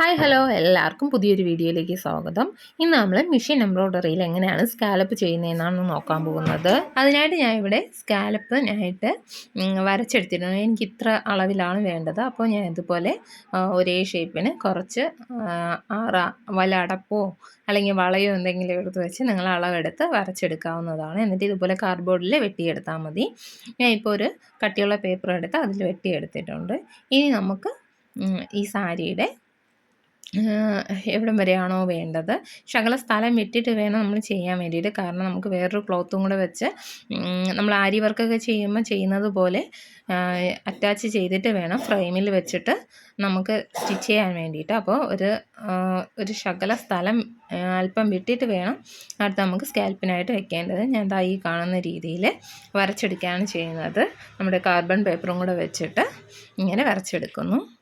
Hi hello. എല്ലാവർക്കും പുതിയൊരു വീഡിയോയിലേക്ക് സ്വാഗതം. ഇന്ന് നമ്മൾ മെഷീൻ എംബ്രോയ്ഡറിയിൽ എങ്ങനെയാണ് സ്കാലപ്പ് ചെയ്യുന്നതെന്നാണ് നോക്കാൻ പോകുന്നത്. അതിനായിട്ട് ഞാൻ ഇവിടെ സ്കാലപ്പിനായിട്ട് വരച്ചെടുത്തിരുന്നു. എനിക്ക് ഇത്ര അളവിലാണ് വേണ്ടത്. അപ്പോൾ ഞാൻ ഇതുപോലെ ഒരേ ഷേപ്പിന് കുറച്ച് ആറ വല അടപ്പോ അല്ലെങ്കിൽ വളയോ എന്തെങ്കിലും എടുത്ത് വെച്ച് നിങ്ങൾ അളവെടുത്ത് വരച്ചെടുക്കാവുന്നതാണ്. എന്നിട്ട് ഇതുപോലെ കാർഡ്ബോർഡിൽ വെട്ടിയെടുത്താൽ മതി. ഞാൻ ഇപ്പോൾ ഒരു കട്ടിയുള്ള പേപ്പർ എടുത്ത് അതിൽ വെട്ടിയെടുത്തിട്ടുണ്ട്. ഇനി നമുക്ക് ഈ സാരിയുടെ എവിടം വരെയാണോ വേണ്ടത്. ശകല സ്ഥലം വിട്ടിട്ട് വേണം നമ്മൾ ചെയ്യാൻ വേണ്ടിയിട്ട്. കാരണം നമുക്ക് വേറൊരു ക്ലോത്തും കൂടെ വെച്ച് നമ്മൾ ആരി വർക്കൊക്കെ ചെയ്യുമ്പോൾ ചെയ്യുന്നത് പോലെ അറ്റാച്ച് ചെയ്തിട്ട് വേണം ഫ്രെയിമിൽ വെച്ചിട്ട് നമുക്ക് സ്റ്റിച്ച് ചെയ്യാൻ വേണ്ടിയിട്ട്. അപ്പോൾ ഒരു ഒരു ശകല സ്ഥലം അല്പം വിട്ടിട്ട് വേണം അടുത്ത് നമുക്ക് സ്കാൽപ്പിനായിട്ട് വെക്കേണ്ടത്. ഞാൻ ദാ ഈ കാണുന്ന രീതിയിൽ വരച്ചെടുക്കുകയാണ് ചെയ്യുന്നത്. നമ്മുടെ കാർബൺ പേപ്പറും കൂടെ വെച്ചിട്ട് ഇങ്ങനെ വരച്ചെടുക്കുന്നു.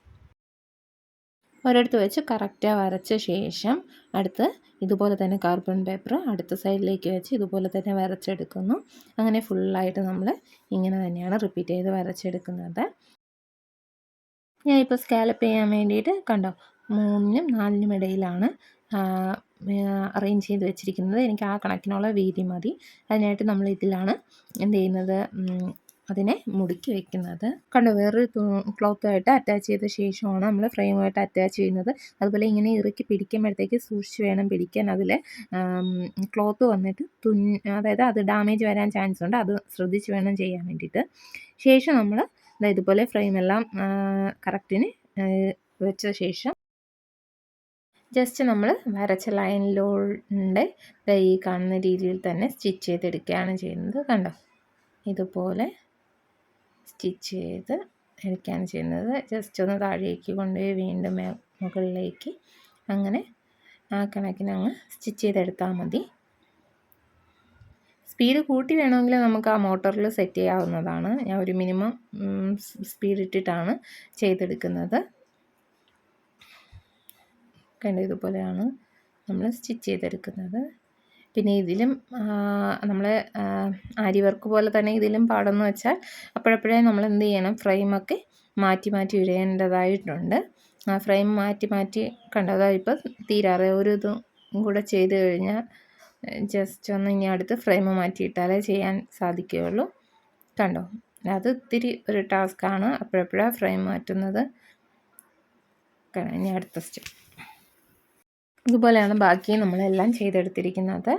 ഒരിടത്ത് വെച്ച് കറക്റ്റായി വരച്ച ശേഷം അടുത്ത് ഇതുപോലെ തന്നെ കാർബൺ പേപ്പർ അടുത്ത സൈഡിലേക്ക് വെച്ച് ഇതുപോലെ തന്നെ വരച്ചെടുക്കുന്നു. അങ്ങനെ ഫുള്ളായിട്ട് നമ്മൾ ഇങ്ങനെ തന്നെയാണ് റിപ്പീറ്റ് ചെയ്ത് വരച്ചെടുക്കുന്നത്. ഞാനിപ്പോൾ സ്കാലപ്പ് ചെയ്യാൻ വേണ്ടിയിട്ട് കണ്ടോ മൂന്നിനും നാലിനും ഇടയിലാണ് അറേഞ്ച് ചെയ്ത് വെച്ചിരിക്കുന്നത്. എനിക്ക് ആ കണക്കിനുള്ള വീതി മതി. അതിനായിട്ട് നമ്മൾ ഇതിലാണ് എന്ത് ചെയ്യുന്നത്? അതിനെ മുടുക്കി വെക്കുന്നത്. കണ്ടോ വേറൊരു ക്ലോത്തുമായിട്ട് അറ്റാച്ച് ചെയ്ത ശേഷമാണ് നമ്മൾ ഫ്രെയിമായിട്ട് അറ്റാച്ച് ചെയ്യുന്നത്. അതുപോലെ ഇങ്ങനെ ഇറുക്കി പിടിക്കുമ്പോഴത്തേക്ക് സൂക്ഷിച്ച് വേണം പിടിക്കാൻ. അതിൽ ക്ലോത്ത് വന്നിട്ട് തുന്ന അതായത് അത് ഡാമേജ് വരാൻ ചാൻസ് ഉണ്ട്. അത് ശ്രദ്ധിച്ച് വേണം ചെയ്യാൻ വേണ്ടിയിട്ട്. ശേഷം നമ്മൾ ഇതുപോലെ ഫ്രെയിമെല്ലാം കറക്റ്റിന് വെച്ച ശേഷം ജസ്റ്റ് നമ്മൾ വരച്ച ലൈനിലൂടെ ഈ കാണുന്ന രീതിയിൽ തന്നെ സ്റ്റിച്ച് ചെയ്തെടുക്കുകയാണ് ചെയ്യുന്നത്. കണ്ടോ? ഇതുപോലെ സ്റ്റിച്ച് ചെയ്ത് എടുക്കുകയാണ് ചെയ്യുന്നത്. ജസ്റ്റ് ഒന്ന് താഴേക്ക് കൊണ്ടുപോയി വീണ്ടും മുകളിലേക്ക് അങ്ങനെ ആ കണക്കിന് അങ്ങ് സ്റ്റിച്ച് ചെയ്തെടുത്താൽ മതി. സ്പീഡ് കൂട്ടി വേണമെങ്കിൽ നമുക്ക് ആ മോട്ടറിൽ സെറ്റ് ചെയ്യാവുന്നതാണ്. ഞാൻ ഒരു മിനിമം സ്പീഡ് ഇട്ടിട്ടാണ് ചെയ്തെടുക്കുന്നത്. കണ്ടു ഇതുപോലെയാണ് നമ്മൾ സ്റ്റിച്ച് ചെയ്തെടുക്കുന്നത്. പിന്നെ ഇതിലും നമ്മൾ ആരി വർക്ക് പോലെ തന്നെ ഇതിലും പാടെന്ന് വെച്ചാൽ അപ്പോഴപ്പോഴേ നമ്മൾ എന്ത് ചെയ്യണം? ഫ്രെയിമൊക്കെ മാറ്റി മാറ്റി ഇഴേണ്ടതായിട്ടുണ്ട് ആ ഫ്രെയിം മാറ്റി മാറ്റി കണ്ടതാ ഇപ്പോൾ തീരാറ് ഒരു ഇതും കൂടെ ചെയ്ത് കഴിഞ്ഞാൽ ജസ്റ്റ് ഒന്ന് ഇനി അടുത്ത് ഫ്രെയിം മാറ്റിയിട്ടാലേ ചെയ്യാൻ സാധിക്കുകയുള്ളൂ. കണ്ടോ? അത് ഇത്തിരി ഒരു ടാസ്ക്കാണ് അപ്പോഴപ്പോഴാണ് ഫ്രെയിം മാറ്റുന്നത്. ഇനി അടുത്ത സ്റ്റെപ്പ് ഇതുപോലെയാണ് ബാക്കി നമ്മളെല്ലാം ചെയ്തെടുത്തിരിക്കുന്നത്.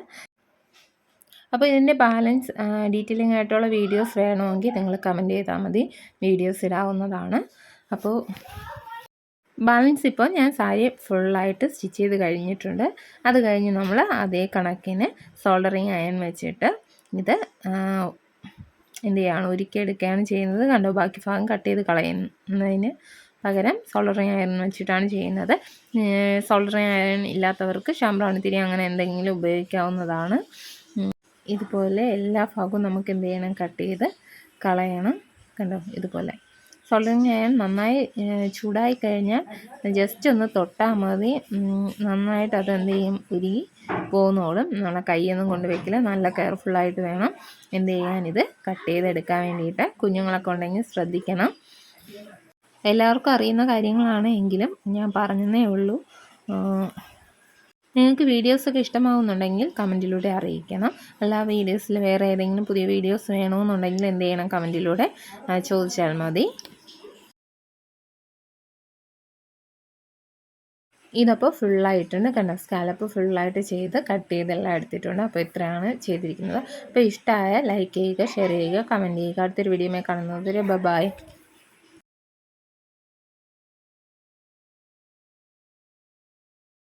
അപ്പോൾ ഇതിന്റെ ബാലൻസ് ഡീറ്റെയിലിംഗ് ആയിട്ടുള്ള വീഡിയോസ് വേണമെങ്കിൽ നിങ്ങൾ കമന്റ് ചെയ്താൽ മതി. വീഡിയോസ് ഇടാവുന്നതാണ്. അപ്പോൾ ബാലൻസ് ഇപ്പോൾ ഞാൻ സാരി ഫുള്ളായിട്ട് സ്റ്റിച്ച് ചെയ്ത് കഴിഞ്ഞിട്ടുണ്ട്. അത് കഴിഞ്ഞ് നമ്മൾ അതേ കണക്കിന് സോൾഡറിങ് അയൺ വെച്ചിട്ട് ഇത് എന്ത് ചെയ്യാണ്? ഉരുക്കിയെടുക്കുകയാണ് ചെയ്യുന്നത്. കണ്ടോ? ബാക്കി ഭാഗം കട്ട് ചെയ്ത് കളയുന്നതിന് പകരം സോളറി അയൺ വെച്ചിട്ടാണ് ചെയ്യുന്നത്. സോളറി അയൺ ഇല്ലാത്തവർക്ക് ശാമ്പ്രാണിത്തിരി അങ്ങനെ എന്തെങ്കിലും ഉപയോഗിക്കാവുന്നതാണ്. ഇതുപോലെ എല്ലാ ഭാഗവും നമുക്ക് എന്ത് ചെയ്യണം? കട്ട് ചെയ്ത് കളയണം. കണ്ടോ? ഇതുപോലെ. സോളറിങ് അയൺ നന്നായി ചൂടായി കഴിഞ്ഞാൽ ജസ്റ്റ് ഒന്ന് തൊട്ടാൽ മതി. നന്നായിട്ട് അത് എന്ത് ചെയ്യും? ഉരുകി പോകുന്നോളും നമ്മളെ കൈയൊന്നും കൊണ്ട് വെക്കില്ല. നല്ല കെയർഫുള്ളായിട്ട് വേണം എന്ത് ചെയ്യാൻ ഇത് കട്ട് ചെയ്തെടുക്കാൻ വേണ്ടിയിട്ട്. കുഞ്ഞുങ്ങളൊക്കെ ഉണ്ടെങ്കിൽ ശ്രദ്ധിക്കണം. എല്ലാവർക്കും അറിയുന്ന കാര്യങ്ങളാണ് എങ്കിലും ഞാൻ പറഞ്ഞതേ ഉള്ളൂ. നിങ്ങൾക്ക് വീഡിയോസൊക്കെ ഇഷ്ടമാവുന്നുണ്ടെങ്കിൽ കമന്റിലൂടെ അറിയിക്കണം. അല്ല വീഡിയോസിൽ വേറെ ഏതെങ്കിലും പുതിയ വീഡിയോസ് വേണമെന്നുണ്ടെങ്കിൽ എന്ത് ചെയ്യണം? കമന്റിലൂടെ ചോദിച്ചാൽ മതി. ഇതപ്പോൾ ഫുള്ളായിട്ടുണ്ട് കണ്ട? സ്കാലപ്പ് ഫുള്ളായിട്ട് ചെയ്ത് കട്ട് ചെയ്തെല്ലാം എടുത്തിട്ടുണ്ട്. അപ്പോൾ ഇത്രയാണ് ചെയ്തിരിക്കുന്നത്. അപ്പോൾ ഇഷ്ടമായ ലൈക്ക് ചെയ്യുക ഷെയർ ചെയ്യുക കമന്റ് ചെയ്യുക. അടുത്തൊരു വീഡിയോയിൽ കാണുന്നത് ബൈ